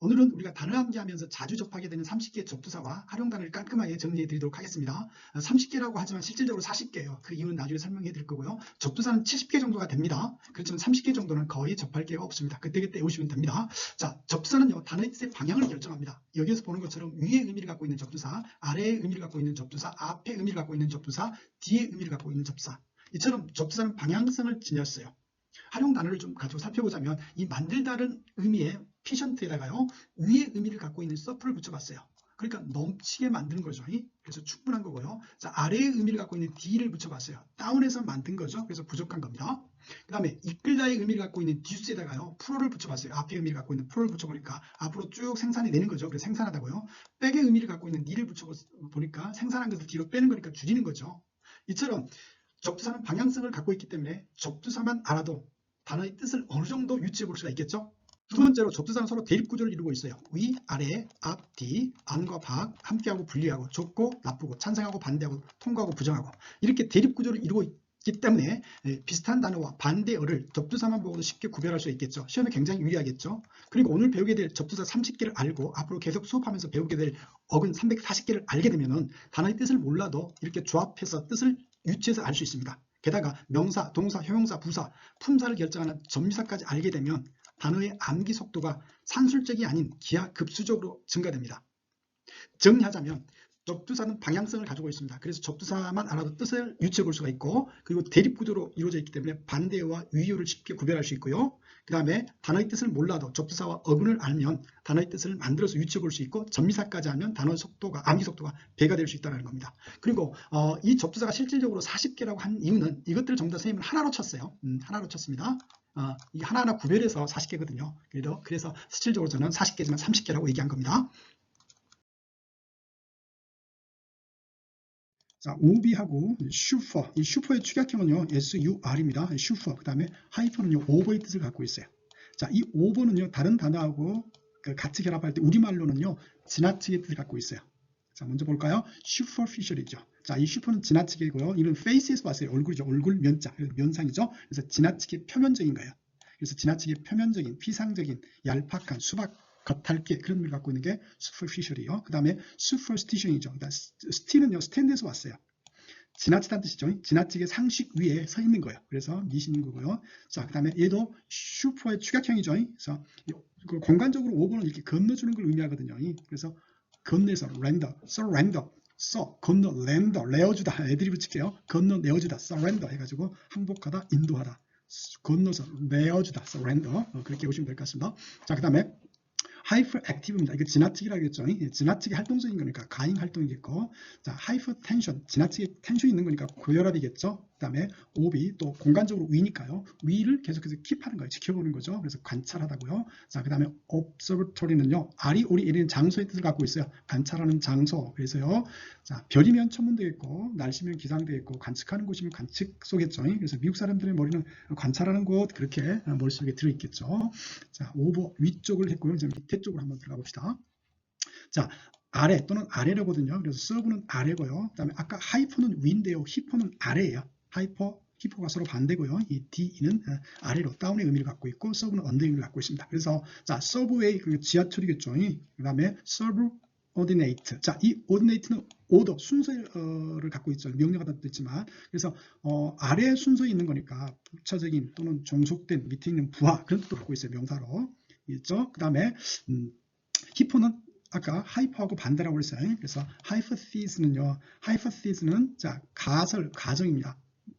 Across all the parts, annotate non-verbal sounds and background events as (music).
오늘은 우리가 단어 암기하면서 자주 접하게 되는 30개 접두사와 활용 단어를 깔끔하게 정리해 드리도록 하겠습니다. 30개라고 하지만 실질적으로 40개예요. 그 이유는 나중에 설명해 드릴 거고요. 접두사는 70개 정도가 됩니다. 그렇지만 30개 정도는 거의 접할 기회가 없습니다. 그때그때 외우시면 됩니다. 자, 접두사는요. 단어의 뜻의 방향을 결정합니다. 여기에서 보는 것처럼 위의 의미를 갖고 있는 접두사, 아래의 의미를 갖고 있는 접두사, 앞의 의미를 갖고 있는 접두사, 뒤의 의미를 갖고 있는 접두사. 이처럼 접두사는 방향성을 지녔어요. 활용 단어를 좀 가지고 살펴보자면 이 만들다는 의미의 피션트에다가요 위의 의미를 갖고 있는 서프를 붙여봤어요. 그러니까 넘치게 만드는 거죠. 그래서 충분한 거고요. 자 아래의 의미를 갖고 있는 D를 붙여봤어요. 다운해서 만든 거죠. 그래서 부족한 겁니다. 그 다음에 이끌다의 의미를 갖고 있는 듀스에다가요 프로를 붙여봤어요. 앞의 의미를 갖고 있는 프로를 붙여보니까 앞으로 쭉 생산해 내는 거죠. 그래서 생산하다고요. 백의 의미를 갖고 있는 니를 붙여보니까 생산한 것을 뒤로 빼는 거니까 줄이는 거죠. 이처럼 접두사는 방향성을 갖고 있기 때문에 접두사만 알아도 단어의 뜻을 어느 정도 유추해 볼 수가 있겠죠. 두 번째로 접두사는 서로 대립 구조를 이루고 있어요. 위, 아래, 앞, 뒤, 안과 밖, 함께하고 분리하고, 좋고, 나쁘고, 찬성하고, 반대하고, 통과하고, 부정하고 이렇게 대립 구조를 이루고 있기 때문에 예, 비슷한 단어와 반대어를 접두사만 보고도 쉽게 구별할 수 있겠죠. 시험에 굉장히 유리하겠죠. 그리고 오늘 배우게 될 접두사 30개를 알고 앞으로 계속 수업하면서 배우게 될 어근 340개를 알게 되면 단어의 뜻을 몰라도 이렇게 조합해서 뜻을 유추해서 알 수 있습니다. 게다가 명사, 동사, 형용사, 부사, 품사를 결정하는 전미사까지 알게 되면 단어의 암기 속도가 산술적이 아닌 기하급수적으로 증가됩니다. 정리하자면 접두사는 방향성을 가지고 있습니다. 그래서 접두사만 알아도 뜻을 유추해 볼 수가 있고 그리고 대립구조로 이루어져 있기 때문에 반대어와 위어를 쉽게 구별할 수 있고요. 그 다음에 단어의 뜻을 몰라도 접두사와 어근을 알면 단어의 뜻을 만들어서 유추해 볼 수 있고 전미사까지 하면 단어 속도가 암기 속도가 배가 될 수 있다는 겁니다. 그리고 어, 이 접두사가 실질적으로 40개라고 한 이유는 이것들을 다 선생님은 하나로 쳤어요. 음, 하나로 쳤습니다. 어, 이 하나하나 구별해서 40개거든요. 그래도 그래서 실질적으로 저는 40개지만 30개라고 얘기한 겁니다. 자, 오비하고 슈퍼, 이 슈퍼의 축약형은요, SUR입니다. 슈퍼, 그 다음에 하이퍼는요, 오버의 뜻을 갖고 있어요. 자, 이 오버는요, 다른 단어하고 그 같이 결합할 때 우리말로는요, 지나치게 뜻을 갖고 있어요. 자, 먼저 볼까요? 슈퍼피셜이죠. 자, 이 슈퍼는 지나치게고요. 이는 face에서 봤어요. 얼굴이죠. 얼굴 면자, 면상이죠. 그래서 지나치게 표면적인 거예요. 그래서 지나치게 표면적인, 피상적인, 얄팍한, 수박, 겉핥게 그런 의미를 갖고 있는 게 superficial이요. 그 다음에 superstition이죠. 그러니까 st는요, stand에서 왔어요. 지나치다는 뜻이죠. 지나치게 상식 위에 서 있는 거예요. 그래서 미신인 거고요. 자, 그 다음에 얘도 슈퍼의 축약형이죠. 그래서 그 공간적으로 5번은 이렇게 건너주는 걸 의미하거든요. 그래서 건네서 랜더, surrender, 써, 건너, 랜더, 내어주다. 애들이 붙일게요. 건너, 내어주다, surrender 해가지고 항복하다, 인도하다. 건너서 내어주다, surrender. 어, 그렇게 보시면 될 것 같습니다. 자, 그 다음에 하이퍼 액티브입니다. 이거 지나치기라겠죠. 지나치게 활동적인 거니까 가행 활동이겠고 자 하이퍼 텐션 지나치게 텐션이 있는 거니까 고혈압이겠죠. 그 다음에 오비 또 공간적으로 위니까요. 위를 계속해서 킵하는 거예요. 지켜보는 거죠. 그래서 관찰하다고요. 자 그 다음에 observatory는요. 아리 오리 이런 장소의 뜻을 갖고 있어요. 관찰하는 장소. 그래서요. 자 별이면 천문되겠고 날씨면 기상되겠고 관측하는 곳이면 관측 쏘겠죠. 그래서 미국 사람들의 머리는 관찰하는 곳 그렇게 머릿속에 들어있겠죠. 자 오버 위쪽을 했고요. 이제 밑에 쪽으로 한번 들어가 봅시다. 자 아래 또는 아래로거든요. 그래서 서브는 아래고요. 그다음에 아까 하이퍼는 위인데요. 히퍼는 아래예요. 하이퍼, 히퍼가 서로 반대고요. 이 D는 아래로 다운의 의미를 갖고 있고 서브는 언더의 의미를 갖고 있습니다. 그래서 자 서브웨이 그 지하철이겠죠. 그 다음에 서브 오디네이트. 자, 이 오디네이트는 오더 순서를 갖고 있죠. 명령하다도 있지만 그래서 어, 아래 순서에 있는 거니까 부차적인 또는 종속된 밑에 있는 부하 그런 뜻도 갖고 있어요. 명사로 있죠. 그 다음에 음, 히퍼는 아까 하이퍼하고 반대라고 그랬어요. 그래서 하이퍼시스는요. 하이퍼시스는 자 가설 가정입니다.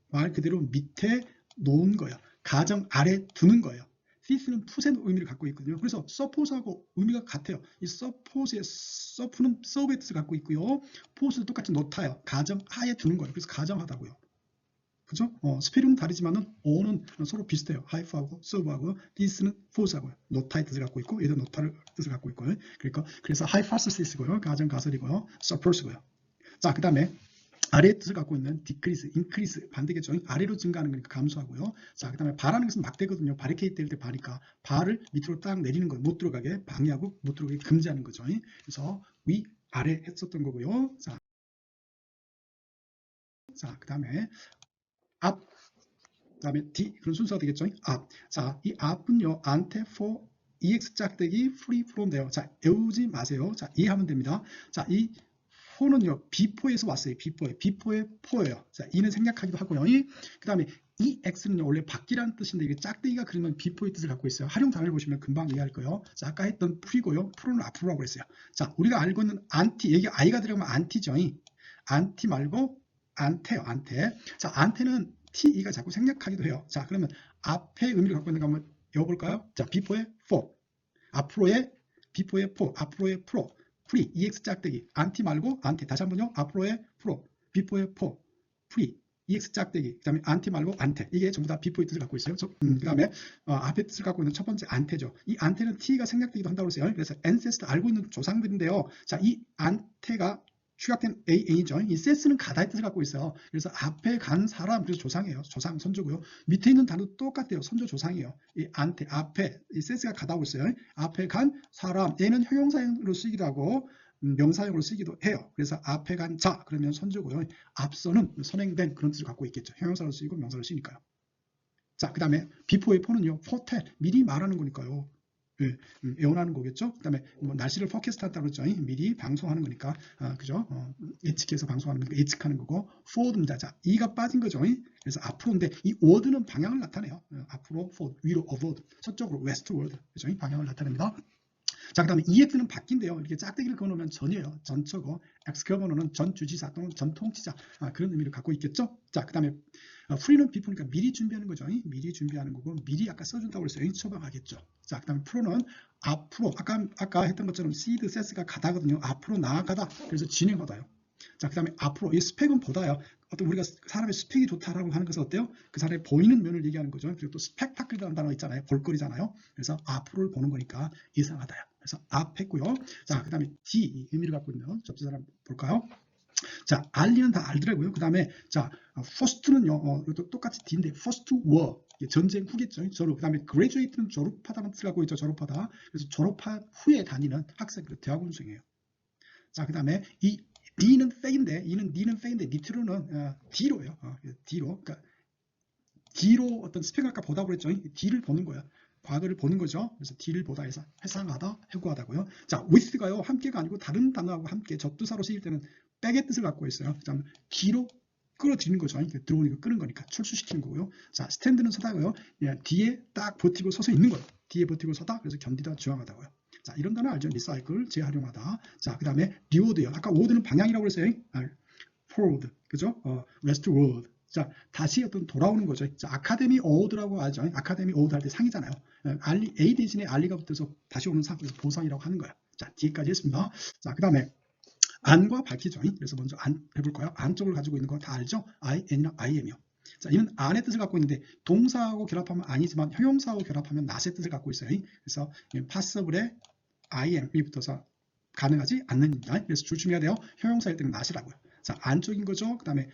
말 그대로 밑에 놓은 거예요. 가정 아래 두는 거예요. 시스는 푸의 의미를 갖고 있거든요. 그래서 서포스하고 의미가 같아요. 이 서포스의 서프는 서브의 뜻을 갖고 있고요. 포스도 똑같이 놓다요. 가정 하에 두는 거예요. 그래서 가정하다고요. 그죠? 어, 스페링은 다르지만은 어는 서로 비슷해요. 하이프하고 서브하고 디스는 포스하고요. 노타의 뜻을 갖고 있고 얘도 노타를 뜻을 갖고 있고요. 그러니까 그래서 하이파스시스고요. 가정 가설이고요. 서포스고요. 자, 그다음에 아래의 뜻을 갖고 있는 decrease, increase 반대겠죠. 아래로 증가하는 거니까 감소하고요. 자, 그 다음에 발하는 것은 막대거든요. 바리케이트 될때 바니까 발을 밑으로 딱 내리는 거못 들어가게 방해하고 못 들어가게 금지하는 거죠. 그래서 위, 아래 했었던 거고요. 자, 자, 그 다음에 앞, 그 다음에 D 그런 순서가 되겠죠. 앞. 자, 이 앞은요. ante, for, EX 짝대기 free from 돼요. 자, 외우지 마세요. 자, 이해하면 됩니다. 자, 이 포는요, B4에서 왔어요. B4에. B4의 포예요. 자, 이는 생략하기도 하고요. 그 다음에 이 X는요, 원래 바뀌라는 뜻인데, 이게 짝대기가 그리면 B4의 뜻을 갖고 있어요. 활용 단어를 보시면 금방 이해할 거예요. 자, 아까 했던 풀이고요. 프로는 앞으로라고 했어요. 자, 우리가 알고 있는 안티, 여기 I가 들어가면 안티죠. 안티 말고 안테요, 안테. 자, 안테는 TE가 자꾸 생략하기도 해요. 자, 그러면 앞에 의미를 갖고 있는 거 한번 외워볼까요? 자, B4의 for. 앞으로의 B4의 for. 앞으로의 pro. 프리, EX 짝대기. 안티 말고 안테. 다시 한번요. 앞으로의 프로. B4의 for. 프리. EX 짝대기. 그 다음에 안티 말고 안테. 이게 전부 다 B4의 뜻을 갖고 있어요. 그 다음에 어, 앞에 뜻을 갖고 있는 첫 번째 안테죠. 이 안테는 T가 생략되기도 한다고 했어요. 그래서 ancestor 알고 있는 조상들인데요. 자, 이 안테가 축약된 AA죠. 이 세스는 가다의 뜻을 갖고 있어요. 그래서 앞에 간 사람, 그래서 조상이에요. 조상, 선조고요. 밑에 있는 단어도 똑같아요. 선조, 조상이에요. 이 안테, 앞에, 이 세스가 가다고 있어요. 앞에 간 사람, 얘는 형용사형으로 쓰기도 하고, 음, 명사형으로 쓰기도 해요. 그래서 앞에 간 자, 그러면 선조고요. 앞서는 선행된 그런 뜻을 갖고 있겠죠. 형용사로 쓰이고 명사로 쓰니까요. 자, 그 다음에 비포의 포는요. 포텔, 미리 말하는 거니까요. 예, 음, 예언하는 거겠죠. 그다음에 뭐 날씨를 포캐스트 한다고 그랬죠. 미리 방송하는 거니까 아, 그죠. 어, 예측해서 방송하는 거니까 예측하는 거고 forward입니다. 자, 이가 빠진 거죠. 그래서 앞으로인데 이 word는 방향을 나타내요. 어, 앞으로 forward, 위로 forward, 서쪽으로 westward, 그죠. 방향을 나타냅니다. 자, 그 다음에 EX는 바뀐대요. 이렇게 짝대기를 그어놓으면 전이에요. 전처고, 엑스커버너는 전 주지사 또는 전 통치자 아, 그런 의미를 갖고 있겠죠. 자, 그 다음에 어, 프리는 비포니까 미리 준비하는 거죠. 미리 준비하는 거고 미리 아까 써준다고 그랬어요. 처방하겠죠. 자, 그 다음에 프로는 앞으로 아까 아까 했던 것처럼 시드 세스가 가다거든요. 앞으로 나아가다. 그래서 진행하다요. 자, 그 다음에 앞으로 이 스펙은 보다요. 어떤 우리가 사람의 스펙이 좋다라고 하는 것은 어때요? 그 사람의 보이는 면을 얘기하는 거죠. 그리고 또 스펙타클이라는 단어 있잖아요. 볼거리잖아요. 그래서 앞으로를 보는 거니까 이상하다요. 그래서 앞 했고요. 자, 그 다음에 D 의미를 갖고 있는 접수 사람 볼까요? 자, 알리는 다 알더라고요. 그 다음에 자, first는요, 어, 이것도 똑같이 D인데 first were 전쟁 후겠죠. 졸업. 그 다음에 graduate는 졸업하다는 뜻을 갖고 있죠. 졸업하다. 그래서 졸업한 후에 다니는 학생, 그 대학원생이에요. 자, 그 다음에 이 D는 fe인데, 이는 D는 fe인데, 니트로는 어, D로요. 어, D로. 그러니까 D로 어떤 스펙 아까 보다고 그랬죠. D를 보는 거야. 과거를 보는 거죠. 그래서 D를 보다 해서 해상하다, 해고하다고요. 자, with가요. 함께가 아니고 다른 단어하고 함께 접두사로 쓰일 때는 백의 뜻을 갖고 있어요. 그 다음 뒤로 끌어들이는 거죠. 이렇게 들어오니까 끄는 거니까 출수시키는 거고요. 자, 스탠드는 서다고요. 예, 뒤에 딱 버티고 서서 있는 거예요. 뒤에 버티고 서다. 그래서 견디다, 저항하다고요. 자, 이런 단어 알죠? 리사이클, 재활용하다. 자, 그 다음에 리워드요. 아까 워드는 방향이라고 그랬어요. 아, forward, 그죠? 어, westward. 자, 다시 어떤 돌아오는 거죠. 자, 아카데미 어워드라고 하죠. 아카데미 어워드 할 때 상이잖아요. 예, 알리, A 대신에 알리가 붙어서 다시 오는 상, 그래서 보상이라고 하는 거예요. 자, 뒤에까지 했습니다. 자, 그 다음에 안과 밝히죠. 그래서 먼저 안 해볼까요? 안쪽을 가지고 있는 거다 알죠? I, N이랑 I am이요. 자, 이는 안의 뜻을 갖고 있는데 동사하고 결합하면 아니지만 형용사하고 결합하면 not의 뜻을 갖고 있어요. 그래서 passible에 I am이 붙어서 가능하지 않는다. 그래서 조심해야 돼요. 형용사일 때는 not이라고요. 자, 안쪽인 거죠. 그 다음에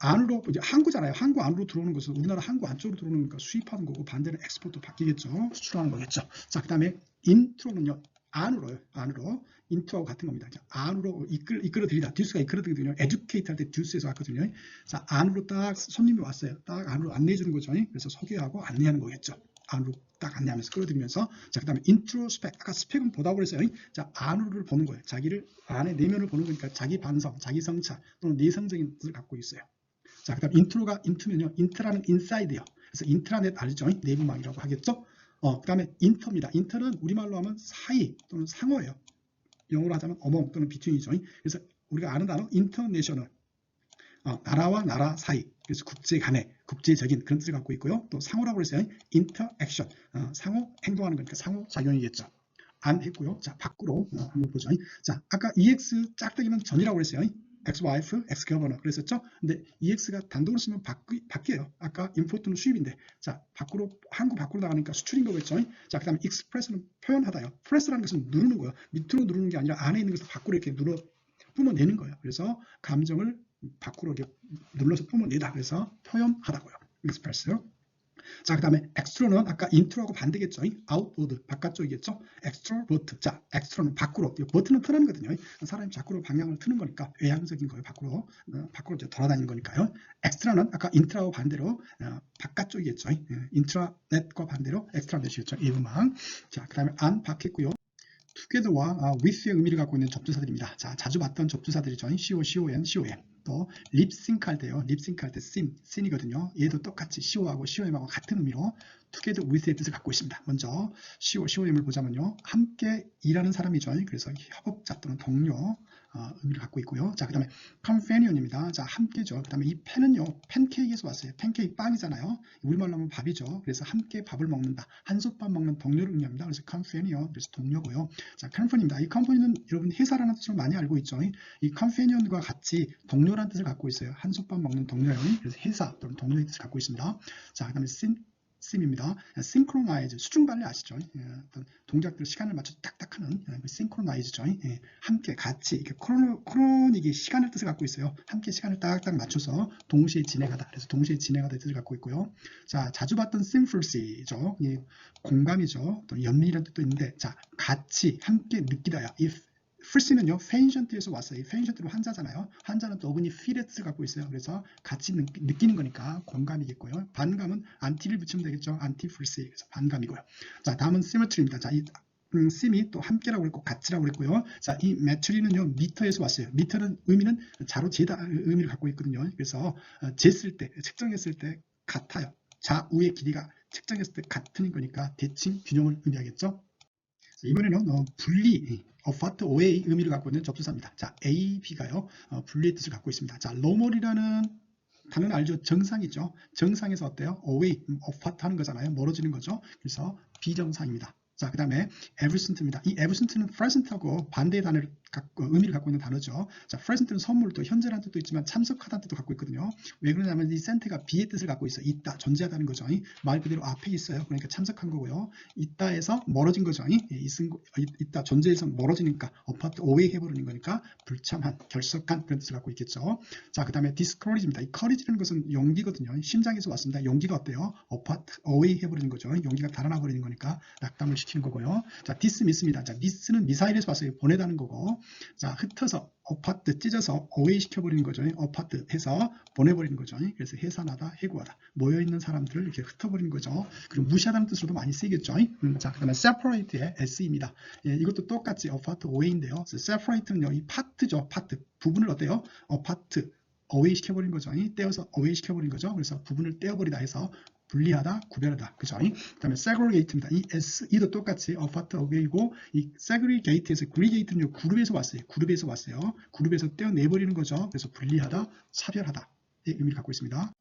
안으로 이제 항구잖아요. 항구 안으로 들어오는 것은 우리나라 항구 안쪽으로 들어오는 거니까 수입하는 거고 반대는 엑스포트 바뀌겠죠. 수출하는 거겠죠. 자, 그 다음에 인트로는요. 안으로요. 안으로. 인투하고 같은 겁니다. 자, 안으로 이끌, 이끌어들이다. 듀스가 이끌어들거든요. 에듀케이트 할 때 듀스에서 왔거든요. 자, 안으로 딱 손님이 왔어요. 딱 안으로 안내해 주는 거죠. 그래서 소개하고 안내하는 거겠죠. 안으로 딱 안내하면서 끌어들이면서 자, 그 다음에 인트로스펙. 아까 스펙은 보다고 그랬어요. 자, 안으로를 보는 거예요. 자기를 안에 내면을 보는 거니까 자기 반성, 자기 성찰 또는 내성적인 뜻을 갖고 있어요. 자, 그 다음 인트로가 인트면요. 인트라는 인사이드요. 그래서 인트라넷 알죠? 내부망이라고 하겠죠? 어, 그 다음에 인터입니다. 인터는 우리말로 하면 사이 또는 상호예요. 영어로 하자면 어몽 또는 비트윈이죠. 그래서 우리가 아는 단어 인터내셔널. 어, 나라와 나라 사이. 그래서 국제 간의 국제적인 그런 뜻을 갖고 있고요. 또 상호라고 했어요. 인터액션. 어, 상호 행동하는 거니까 상호 작용이겠죠. 안 했고요. 자, 밖으로 어, 한번 보죠. 자, 아까 EX 짝대기는 전이라고 했어요. Ex-wife, ex-governor 그랬었죠. 근데 EX가 단독으로 쓰면 바뀌, 바뀌어요. 아까 import는 수입인데 자 밖으로 한국 밖으로 나가니까 수출인 거겠죠. 자 그다음에 express는 표현하다요. press라는 것은 누르는 거예요. 밑으로 누르는 게 아니라 안에 있는 것을 밖으로 이렇게 눌러 뿜어내는 거예요. 그래서 감정을 밖으로 이렇게 눌러서 뿜어내다. 그래서 표현하다고요. express. 자, 그 다음에 extro는 아까 intro하고 반대겠죠. outward, 바깥쪽이겠죠. extrovert. 자, extro는 밖으로. 이 버튼은 트는 거거든요. 사람이 밖으로 방향을 트는 거니까 외향적인 거예요. 밖으로. 어, 밖으로 이제 돌아다니는 거니까요. extra는 아까 intra하고 반대로 어, 바깥쪽이겠죠. 예, intra넷과 반대로 extra넷이겠죠. 이 음악. 자, 그 다음에 an 바뀌었고요. together와 아, with의 의미를 갖고 있는 접두사들입니다. 자, 자주 봤던 접두사들이죠. co, con, com. 또 립싱크 할 때요. 립싱크 할때 sin, sin이거든요. 얘도 똑같이 co하고 com하고 같은 의미로 together with의 뜻을 갖고 있습니다. 먼저 co, com을 보자면요. 함께 일하는 사람이죠. 그래서 협업자 또는 동료 어, 의미를 갖고 있고요. 자, 그 다음에 companion입니다. 자, 함께죠. 그 다음에 이 팬은요, 팬케이크에서 왔어요. 팬케이크 빵이잖아요. 우리말로 하면 밥이죠. 그래서 함께 밥을 먹는다. 한솥밥 먹는 동료를 의미합니다. 그래서 companion, 그래서 동료고요. 자, company입니다. 이 company는 여러분 회사라는 뜻으로 많이 알고 있죠. 이 companion과 같이 동료라는 뜻을 갖고 있어요. 한솥밥 먹는 동료요. 그래서 회사 또는 동료의 뜻을 갖고 있습니다. 자, 그 다음에 sim, sim입니다. synchronize, 수중발레 아시죠? 예, 어떤 동작들 시간을 맞춰 딱딱 하는 예, 그. 예, 함께 같이 이렇게 크로노, 크로닉이 시간을 뜻을 갖고 있어요. 함께 시간을 딱딱 맞춰서 동시에 진행하다. 그래서 동시에 진행하다 뜻을 갖고 있고요. 자, 자주 봤던. 예, 공감이죠. 또 연민이라는 뜻도 있는데, 자, 같이 함께 느끼다야. if 풀시는요, 페인션트에서 왔어요. 페인션트로 환자잖아요. 환자는 feel의 뜻을 갖고 있어요. 그래서 같이 느, 느끼는 거니까 공감이겠고요. 반감은 안티를 붙이면 되겠죠. 안티 풀시. 그래서 반감이고요. 자, 다음은 symmetry입니다. 자, 이 음, sim이 또 함께라고 그랬고 같이라고 그랬고요. 자, 이 메트리는요 미터에서 왔어요. 미터는 의미는 자로 재다 의미를 갖고 있거든요. 그래서 어, 쟀을 때, 측정했을 때 같아요. 좌우의 길이가 측정했을 때 같은 거니까 대칭 균형을 의미하겠죠. 이번에는 어, 분리, apart away 의미를 갖고 있는 접수사입니다. 자, A, B가요. 어, 분리의 뜻을 갖고 있습니다. 자, normal이라는 단어는 알죠? 정상이죠. 정상에서 어때요? away, 음, apart 하는 거잖아요. 멀어지는 거죠. 그래서 비정상입니다. 자, 그 다음에 absent입니다. 이 absent는 present하고 반대의 단어를 의미를 갖고 있는 단어죠. 자, present는 선물 또 현재라는 뜻도 있지만 참석하다는 뜻도 갖고 있거든요. 왜 그러냐면 이 센트가 비의 뜻을 갖고 있어. 있다, 존재하다는 거죠. 말 그대로 앞에 있어요. 그러니까 참석한 거고요. 있다에서 멀어진 거죠. 있다, 존재에서 멀어지니까 apart away 해버리는 거니까 불참한, 결석한 그런 뜻을 갖고 있겠죠. 자, 그 다음에 discourage입니다. 이 courage라는 것은 용기거든요. 심장에서 왔습니다. 용기가 어때요? apart away 해버리는 거죠. 용기가 달아나 버리는 거니까 낙담을 시키는 거고요. 자, dismiss입니다. 자, miss는 미사일에서 왔어요. 보내다는 거고. 자, 흩어서 어파트 찢어서 어웨이 시켜버리는 거죠. 어파트 해서 보내버리는 거죠. 그래서 해산하다, 해고하다. 모여있는 사람들을 이렇게 흩어버리는 거죠. 그리고 무시하다는 뜻으로도 많이 쓰이겠죠. 음, 자, 그 다음에 separate의 S입니다. 예, 이것도 똑같이 어파트 어웨이인데요. separate는요, 이 파트죠. 파트. 부분을 어때요? 어파트. 어웨이 시켜버린 거죠. 떼어서 어웨이 시켜버린 거죠. 그래서 부분을 떼어버리다 해서 분리하다, 구별하다. 그죠? 그 다음에 segregate입니다. 이 S, 이도 똑같이 apart away고, 이 segregate에서, aggregate는요, 그룹에서 왔어요. 그룹에서 왔어요. 그룹에서 떼어내버리는 거죠. 그래서 분리하다, 차별하다. 의 의미를 갖고 있습니다.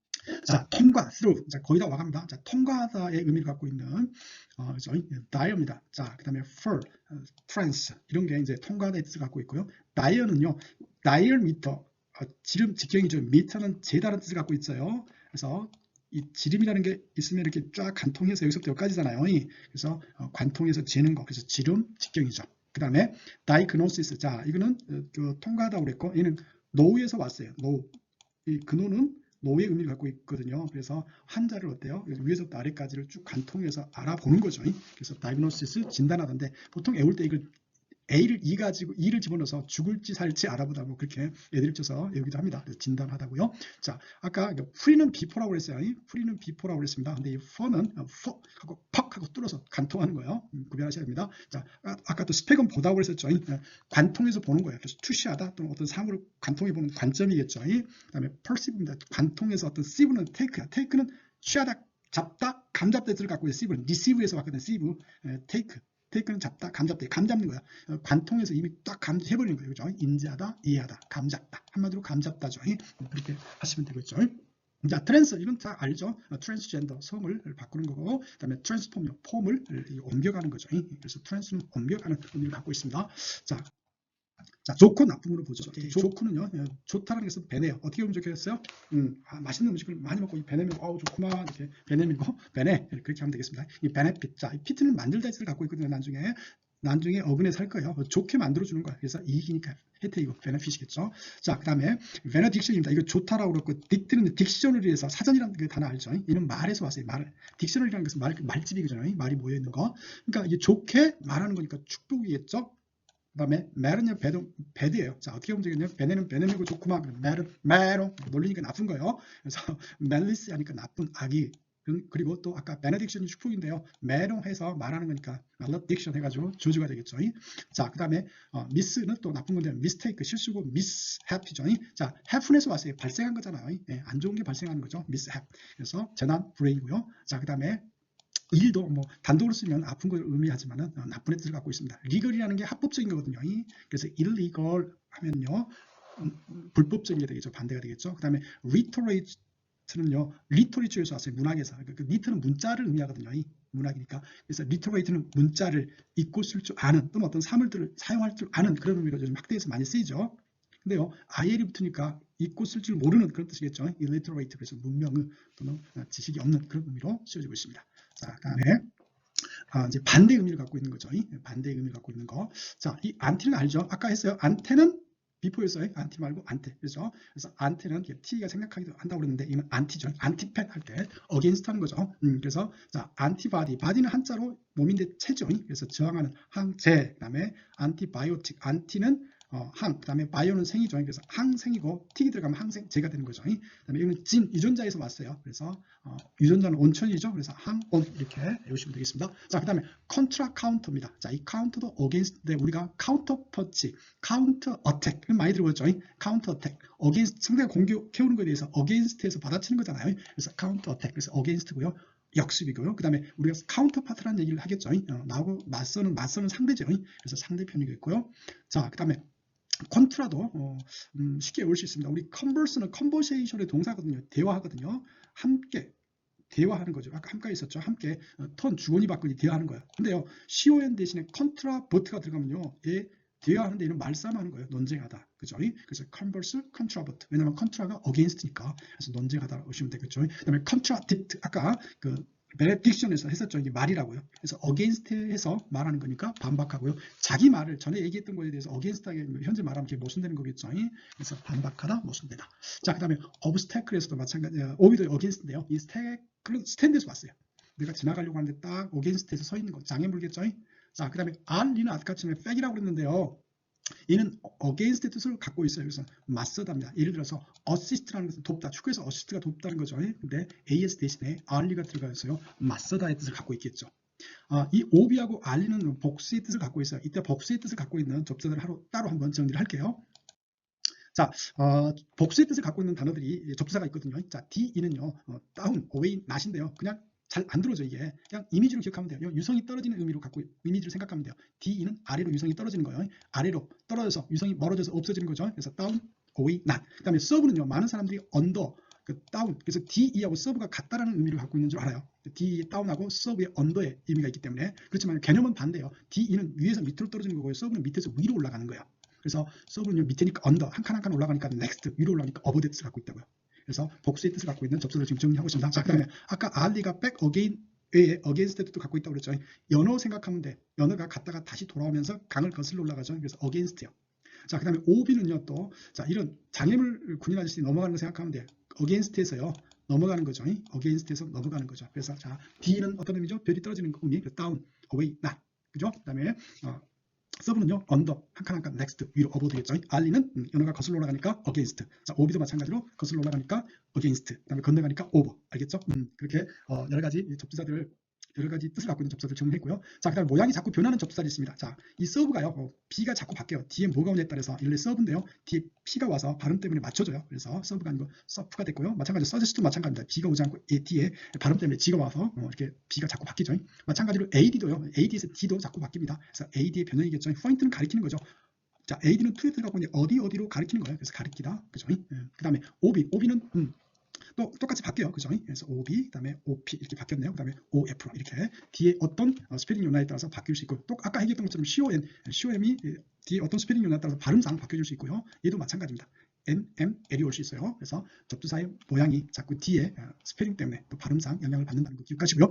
자, 통과, through. 자, 거의 다 와갑니다. 자, 통과하다의 의미를 갖고 있는, 어, 그죠? dire입니다. 자, 그 다음에 for, 어, trans. 이런 게 이제 통과하다의 뜻을 갖고 있고요. dire는요, diameter. 어, 지름, 직경이죠. 미터는 재다른 뜻을 갖고 있어요. 그래서 이 지름이라는 게 있으면 이렇게 쫙 관통해서 여기서부터 여기까지잖아요. 그래서 어, 관통해서 재는 거. 그래서 지름, 직경이죠. 그 다음에 diagnosis. 자, 이거는 어, 그 통과하다고 그랬고, 얘는 노우에서 왔어요. 노우. 이 근호는 노의 의미를 갖고 있거든요. 그래서 환자를 어때요? 위에서부터 아래까지를 쭉 관통해서 알아보는 거죠. 그래서 diagnosis 진단하던데 보통 애울 때 이걸 A를 E 가지고 E를 집어넣어서 죽을지 살지 알아보다고 그렇게 애들 쳐서 여기도 합니다. 진단하다고요. 자, 아까 프리는 비포라고 그랬어요. 프리는 비포라고 그랬습니다. 근데 이 for는 for 하고 퍽 하고 뚫어서 관통하는 거예요. 음, 구별하셔야 됩니다. 자, 아, 아까 또 스펙은 보다고 그랬었죠. 관통해서 보는 거예요. 그래서 투시하다 또는 어떤 사물을 관통해 보는 관점이겠죠. 그다음에 perceive입니다. 관통해서 어떤 seive는 take야. take는 취하다, 잡다, 감잡다 뜻을 갖고 있어요. seive는 deceive에서 왔거든요. take. 테이크 는 잡다, 감 잡다, 감 잡는 거야. 어, 관통해서 이미 딱 감 해버리는 거예요. 그죠? 인지하다, 이해하다, 감 잡다. 한마디로 감 잡다죠. 그렇게 하시면 되겠죠. 자, 트랜스, 이건 다 알죠? 트랜스젠더, 성을 바꾸는 거고, 그 다음에 트랜스폼, 폼을 옮겨가는 거죠. 그래서 트랜스는 옮겨가는 의미를 갖고 있습니다. 자, 자, 좋고 나쁨으로 보죠. 좋고는요, 예, 좋다는 것은 배네요. 어떻게 보면 좋겠어요? 음, 아, 맛있는 음식을 많이 먹고 이 배내면 어우 좋구만 이렇게 배내밀고 (laughs) 배내 그렇게 하면 되겠습니다. 이 베네핏, 자, 이 피트는 만들다 뜻을 갖고 있거든요. 나중에 나중에 어근에서 할 거예요. 좋게 만들어주는 거야. 그래서 이익이니까 혜택이고 베네핏이겠죠. 자, 그 다음에 베네딕션입니다. 이거 좋다라고 그랬고 딕트는 딕셔너리에서 사전이라는 그 단어 알죠? 이는 말에서 왔어요. 말. 딕셔너리라는 것은 말, 말집이거든요. 말이 모여있는 거. 그러니까 이게 좋게 말하는 거니까 축복이겠죠. 그 다음에 멜은요 배도 배드예요. 자 어떻게 되겠냐면 베네는 베네이고 좋구만. 멜은 메로 놀리니까 나쁜 거예요. 그래서 (laughs) 멜리스 하니까 나쁜 악이 그- 그리고 또 아까 베네딕션이 축복인데요. 메로 해서 말하는 거니까 말러딕션 해가지고 조주가 되겠죠. 자, 그 다음에 어, 미스는 또 나쁜 건데 미스테이크 실수고 미스햅이죠. 자, 해프에서 왔어요. 발생한 거잖아요. 예, 안 좋은 게 발생하는 거죠. 미스햅. 그래서 재난 불행이고요. 자, 그 다음에 일도 뭐 단독으로 쓰면 아픈 걸 의미하지만은 어, 나쁜 애들을 갖고 있습니다. 리걸이라는 게 합법적인 거거든요. 이. 그래서 illegal 하면요 음, 음, 불법적인 게 되겠죠. 반대가 되겠죠. 그 다음에 리터레이트는요 리터레이처에서 왔어요. 문학에서 그, 그 리터는 문자를 의미하거든요. 이 문학이니까 그래서 리터레이트는 문자를 읽고 쓸 줄 아는 또는 어떤 사물들을 사용할 줄 아는 그런 의미로 요즘 학대에서 많이 쓰이죠. 근데요 IL이 붙으니까 읽고 쓸 줄 모르는 그런 뜻이겠죠. illiterate 그래서 문명의 또는 어, 지식이 없는 그런 의미로 쓰여지고 있습니다. 자, 그다음에 아, 이제 반대 의미를 갖고 있는 거죠. 이 반대 의미를 갖고 있는 거. 자, 이 안티는 알죠? 아까 했어요. 안테는 비포였어요. 안티 말고 안테. 그래서 그래서 안테는 T가 생각하기도 한다고 그랬는데 이는 안티죠. 안티펜 할때 어게인스트 하는 거죠. 음, 그래서 자, 안티바디. 바디는 한자로 몸인데 체죠. 그래서 저항하는 항체. 그다음에 안티바이오틱. 안티는 어, 항, 그 다음에 바이오는 생이죠. 그래서 항생이고 틱이 들어가면 항생, 제가 되는 거죠. 그 다음에 이거는 진, 유전자에서 왔어요. 그래서 어, 유전자는 온천이죠. 그래서 항, 온 이렇게 외우시면 되겠습니다. 자, 그 다음에 컨트라 카운터입니다. 자, 이 카운터도 어게인스트인데 우리가 카운터 퍼치, 카운터 어택 많이 들어봤죠. 카운터 어택, 어게인스트 상대가 공격해오는 것에 대해서 어게인스트에서 받아치는 거잖아요. 그래서 카운터 어택, 그래서 어게인스트고요. 역습이고요. 그 다음에 우리가 카운터 파트라는 얘기를 하겠죠. 어, 나하고 맞서는 맞서는 상대죠. 그래서 상대편이겠고요. 자, 그 다음에 컨트라도 어, 음, 쉽게 외울 수 있습니다. 우리 컨버스는 컨버세이션의 동사거든요. 대화하거든요. 함께 대화하는 거죠. 아까 함께 있었죠. 함께 어, 턴 주거니 받거니 대화하는 거예요. 근데요. CON 대신에 컨트라 버트가 들어가면요. 얘 대화하는데 이는 말싸움하는 거예요. 논쟁하다. 그죠? 그래서 converse, contrabot. 왜냐면 contra가 against니까. 그래서 논쟁하다 보시면 되겠죠. 그다음에 contradict. 아까 그 benediction에서 했었죠. 이게 말이라고요. 그래서 against 해서 말하는 거니까 반박하고요. 자기 말을 전에 얘기했던 거에 대해서 against하게 현재 말하면 이게 모순되는 거겠죠. 그래서 반박하다, 모순되다. 자, 그 다음에 obstacle에서도 마찬가지. 오비도 against인데요. 이 스택은 스탠드에서 왔어요. 내가 지나가려고 하는데 딱 against에서 서 있는 거 장애물겠죠. 자, 그 다음에 알리는 아까처럼 팩이라고 그랬는데요. 얘는 against 뜻을 갖고 있어요. 그래서 맞서답니다. 예를 들어서 assist라는 것은 돕다. 축구에서 assist가 돕다는 거죠. 근데 as 대신에 알리가 들어가 있어요. 맞서다의 뜻을 갖고 있겠죠. 아, 이 오비하고 알리는 복수의 뜻을 갖고 있어요. 이때 복수의 뜻을 갖고 있는 접속을 하루 따로 한번 정리를 할게요. 자, 어, 복수의 뜻을 갖고 있는 단어들이 접사가 있거든요. 자, DE는요, 어, 다운, away, not인데요. 그냥 잘 안 들어져 이게 그냥 이미지로 기억하면 돼요. 유성이 떨어지는 의미로 갖고 이미지를 생각하면 돼요. D는 아래로 유성이 떨어지는 거예요. 아래로 떨어져서 유성이 멀어져서 없어지는 거죠. 그래서 down, away, not. 그 다음에 serve는요. 많은 사람들이 under, 그 down. 그래서 DE하고 serve가 같다라는 의미를 갖고 있는 줄 알아요. D down하고 serve의 under의 의미가 있기 때문에 그렇지만 개념은 반대예요. DE는 위에서 밑으로 떨어지는 거고요. serve는 밑에서 위로 올라가는 거예요. 그래서 serve는요. 밑에니까 under, 한칸 한 칸 올라가니까 next, 위로 올라가니까 뜻을 갖고 있다고요. 그래서 복수의 뜻을 갖고 있는 접속을 지금 정리하고 있습니다. 자, 그다음에 아까 알리가 back again 외에 against 뜻도 갖고 있다고 그랬죠. 연어 생각하면 돼. 연어가 갔다가 다시 돌아오면서 강을 거슬러 올라가죠. 그래서 against요. 자, 그다음에 오비는요 또 자, 이런 장애물 군인 아저씨 넘어가는 거 생각하면 돼. against에서요. 넘어가는 거죠. against에서 넘어가는 거죠. 그래서 자, D는 어떤 의미죠? 별이 떨어지는 거 의미. down, away, not. 그죠? 그다음에 어, 서브는요, 언더, 한칸 한 칸, 넥스트, 위로 어보 되겠죠. 알리는 음, 연어가 거슬러 올라가니까 against. 자, 오비도 마찬가지로 거슬러 올라가니까 against. 그다음에 건너가니까 over. 알겠죠? 음, 그렇게 어, 여러 가지 접수사들을 여러 가지 뜻을 갖고 있는 접수사들 정리했고요. 자, 그 다음에 모양이 자꾸 변하는 접수사들이 있습니다. 자, 이 서브가요, 어, B가 자꾸 바뀌어요. 뒤에 뭐가 오냐에 따라서 원래 서브인데요. 뒤에 P가 와서 발음 때문에 맞춰져요. 그래서 서브가 아니고 서프가 됐고요. 마찬가지로 서제스도 마찬가지입니다. B가 오지 않고 이 뒤에 발음 때문에 G가 와서 어, 이렇게 B가 자꾸 바뀌죠. 마찬가지로 AD도요. AD에서 D도 자꾸 바뀝니다. 그래서 AD의 변형이겠죠. 포인트는 가리키는 거죠. 자, AD는 투에 들어가고 있는데 어디 어디로 가리키는 거예요. 그래서 가리키다. 그죠? 예. 그다음에 OB, OB는 음, 또 똑같이 바뀌어요. 그죠? 그래서 OB, 그 다음에 OP 이렇게 바뀌었네요. 그 다음에 OF 이렇게 뒤에 어떤 어, 스페링 요나에 따라서 바뀔 수 있고 또 아까 얘기했던 것처럼 CON, COM이 뒤에 어떤 스페링 요나에 따라서 발음상 바뀌어질 수 있고요. 얘도 마찬가지입니다. N, M, L이 올 수 있어요. 그래서 접두사의 모양이 자꾸 뒤에 어, 스페링 때문에 또 발음상 영향을 받는다는 거 기억하시고요.